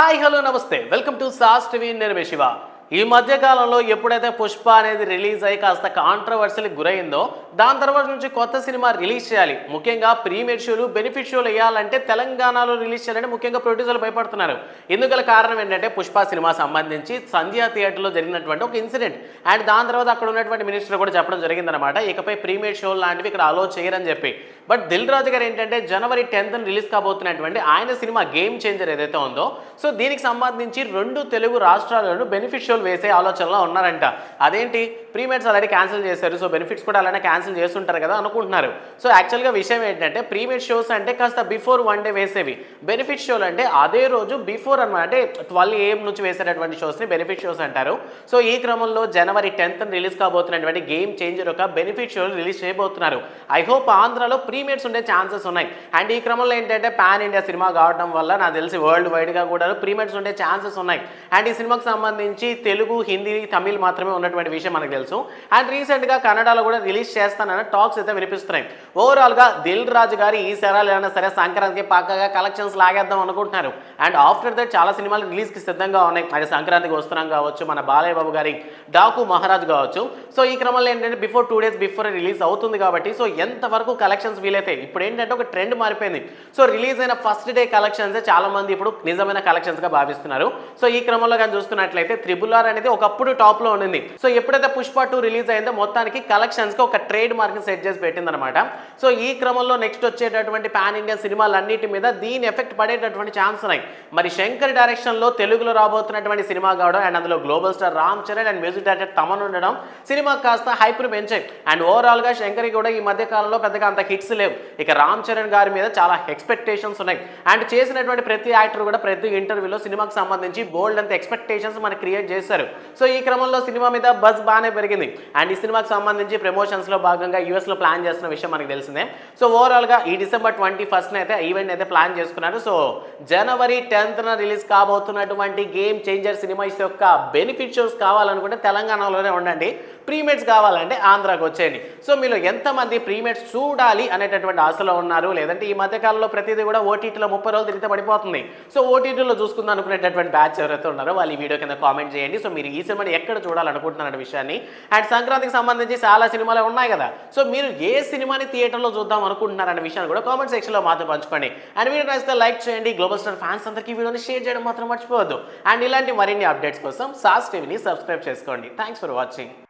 Hi hello namaste. Welcome to Sas TV. నేను శివ. ఈ మధ్య కాలంలో ఎప్పుడైతే పుష్ప అనేది రిలీజ్ అయ్యి కాస్త కాంట్రవర్సీలకు గురైందో దాని తర్వాత నుంచి కొత్త సినిమా రిలీజ్ చేయాలి. ముఖ్యంగా ప్రీమియర్ షోలు బెనిఫిట్ షోలు వేయాలంటే తెలంగాణలో రిలీజ్ చేయాలంటే ముఖ్యంగా ప్రొడ్యూసర్లు భయపడుతున్నారు. ఎందుకల కారణం ఏంటంటే పుష్ప సినిమా సంబంధించి సంధ్యా థియేటర్లో జరిగినటువంటి ఒక ఇన్సిడెంట్ అండ్ దాని తర్వాత అక్కడ ఉన్నటువంటి మినిస్టర్ కూడా చెప్పడం జరిగిందనమాట ఇకపై ప్రీమియర్ షోలు లాంటివి ఇక్కడ అలో చేయరని చెప్పి. బట్ దిల్ రాజు గారు ఏంటంటే జనవరి టెన్త్ రిలీజ్ కాబోతున్నటువంటి ఆయన సినిమా గేమ్ చేంజర్ ఏదైతే ఉందో సో దీనికి సంబంధించి రెండు తెలుగు రాష్ట్రాలను బెనిఫిట్ షోలు వేసే ఆలోచనలో ఉన్నారంట. అదేంటి? ప్రీమియర్స్ ఆల్రెడీ క్యాన్సిల్ చేశారు సో బెనిఫిట్స్ కూడా అలానే క్యాన్సిల్ చేస్తుంటారు కదా అనుకుంటున్నారు. సో యాక్చువల్గా విషయం ఏంటంటే ప్రీమియర్ షోస్ అంటే కాస్త బిఫోర్ వన్ డే వేసేవి. బెనిఫిట్ షోలు అంటే అదే రోజు బిఫోర్ అనమాట అంటే ట్వెల్వ్ ఏఎం నుంచి వేసేటటువంటి షోస్ని బెనిఫిట్ షోస్ అంటారు. సో ఈ క్రమంలో జనవరి టెన్త్ రిలీజ్ కాబోతున్నటువంటి గేమ్ చేంజర్ ఒక బెనిఫిట్ షోలు రిలీజ్ చేయబోతున్నారు. ఐ హోప్ ఆంధ్రాలో ప్రీమియర్స్ ఉండే ఛాన్సెస్ ఉన్నాయి. అండ్ ఈ క్రమంలో ఏంటంటే పాన్ ఇండియా సినిమా కావడం వల్ల నాకు తెలిసి వరల్డ్ వైడ్గా కూడా ప్రీమియర్స్ ఉండే ఛాన్సెస్ ఉన్నాయి. అండ్ ఈ సినిమాకి సంబంధించి తెలుగు హిందీ తమిళ్ మాత్రమే ఉన్నటువంటి విషయం మనకు తెలుసు. అండ్ రీసెంట్గా కన్నడలో కూడా రిలీజ్ చేస్తానన్న టాక్స్ అయితే వినిపిస్తున్నాయి. ఓవరాల్గా దిల్ రాజు గారి ఈ సరాలు ఏమైనా సరే సంక్రాంతికి పక్కగా కలెక్షన్స్ లాగేద్దాం అనుకుంటున్నారు. అండ్ ఆఫ్టర్ దట్ చాలా సినిమాలు రిలీజ్కి సిద్ధంగా ఉన్నాయి. అది సంక్రాంతికి వస్తున్నాం కావచ్చు మన బాలయ్య బాబు గారి డాకు మహారాజ్ కావచ్చు. సో ఈ క్రమంలో ఏంటంటే before two days before release అవుతుంది కాబట్టి సో ఎంతవరకు కలెక్షన్స్ వీలైతే ఇప్పుడు ఏంటంటే ఒక ట్రెండ్ మారిపోయింది. సో రిలీజ్ అయిన ఫస్ట్ డే కలెక్షన్స్ చాలా మంది ఇప్పుడు నిజమైన కలెక్షన్స్గా భావిస్తున్నారు. సో ఈ క్రమంలో కానీ చూసుకున్నట్లయితే త్రిబుల్ ఆర్ అనేది ఒకప్పుడు టాప్లో ఉండింది. సో ఎప్పుడైతే పుష్ప టూ రిలీజ్ అయిందో మొత్తానికి కలెక్షన్స్కి ఒక ట్రేడ్ మార్క్ సెట్ చేసి పెట్టింది అనమాట సో ఈ క్రమంలో నెక్స్ట్ వచ్చేటటువంటి పాన్ ఇండియా సినిమాలన్నిటి మీద దీని ఎఫెక్ట్ పడేటటువంటి ఛాన్స్ ఉన్నాయి. మరి శంకర్ డైరెక్షన్లో తెలుగులో రాబోతున్నటువంటి సినిమా కావడం అండ్ అందులో global star Ram Charan and music director Thaman ఉండడం సినిమా కాస్త హైప్ పెంచాయి. అండ్ ఓవరాల్గా శంకర్ కూడా ఈ మధ్య కాలంలో పెద్దగా అంత హిట్స్ లేవు. ఇక రామ్ చరణ్ గారి మీద చాలా ఎక్స్పెక్టేషన్స్ ఉన్నాయి. అండ్ చేసినటువంటి ప్రతి యాక్టర్ కూడా ప్రతి ఇంటర్వ్యూలో సినిమాకి సంబంధించి బోల్డ్ అంత ఎక్స్పెక్టేషన్స్ మనకి క్రియేట్ చేశారు. సో ఈ క్రమంలో సినిమా మీద బజ్ బాగానే పెరిగింది. అండ్ ఈ సినిమాకి సంబంధించి ప్రమోషన్స్లో భాగంగా యూఎస్లో ప్లాన్ చేస్తున్న విషయం మనకు తెలిసిందే. సో ఓవరాల్గా ఈ డిసెంబర్ ట్వంటీ ఫస్ట్ అయితే ఈవెంట్ అయితే ప్లాన్ చేసుకున్నారు. సో జనవరి టెన్త్న రిలీజ్ కాబోతున్నటువంటి గేమ్ చేంజర్ సినిమాస్ యొక్క బెనిఫిట్ షోస్ కావాలనుకుంటే తెలంగాణలోనే ఉండండి. ప్రీమేట్స్ కావాలంటే ఆంధ్రాకి వచ్చేయండి. సో మీరు ఎంతమంది ప్రీమేట్స్ చూడాలి అనేటటువంటి ఆశలో ఉన్నారు? లేదంటే ఈ మధ్యకాలంలో ప్రతిదీ కూడా ఓటీటీలో ముప్పై రోజులు తిరిగితే పడిపోతుంది. సో ఓటీటీలో చూసుకుందాం అనుకునేటటువంటి బ్యాచ్ ఎవరైతే ఉన్నారో వాళ్ళు ఈ వీడియో కింద కామెంట్ చేయండి. సో మీరు ఈ సినిమాని ఎక్కడ చూడాలనుకుంటున్నారు విషయాన్ని. అండ్ సంక్రాంతికి సంబంధించి చాలా సినిమాలు ఉన్నాయి కదా. సో మీరు ఏ సినిమాని థియేటర్లో చూద్దాం అనుకుంటున్నారనే విషయాన్ని కూడా కామెంట్ సెక్షన్లో మాత్రం పంచుకోండి. అండ్ వీడియో నచ్చితే లైక్ చేయండి. గ్లోబల్ స్టార్ ఫ్యాన్స్ అందరికీ వీడియోని షేర్ చేయడం మాత్రం మర్చిపోవద్దు. అండ్ ఇలాంటి మరిన్ని అప్డేట్స్ కోసం సాస్ టీవీని సబ్స్క్రైబ్ చేసుకోండి. Thanks for watching.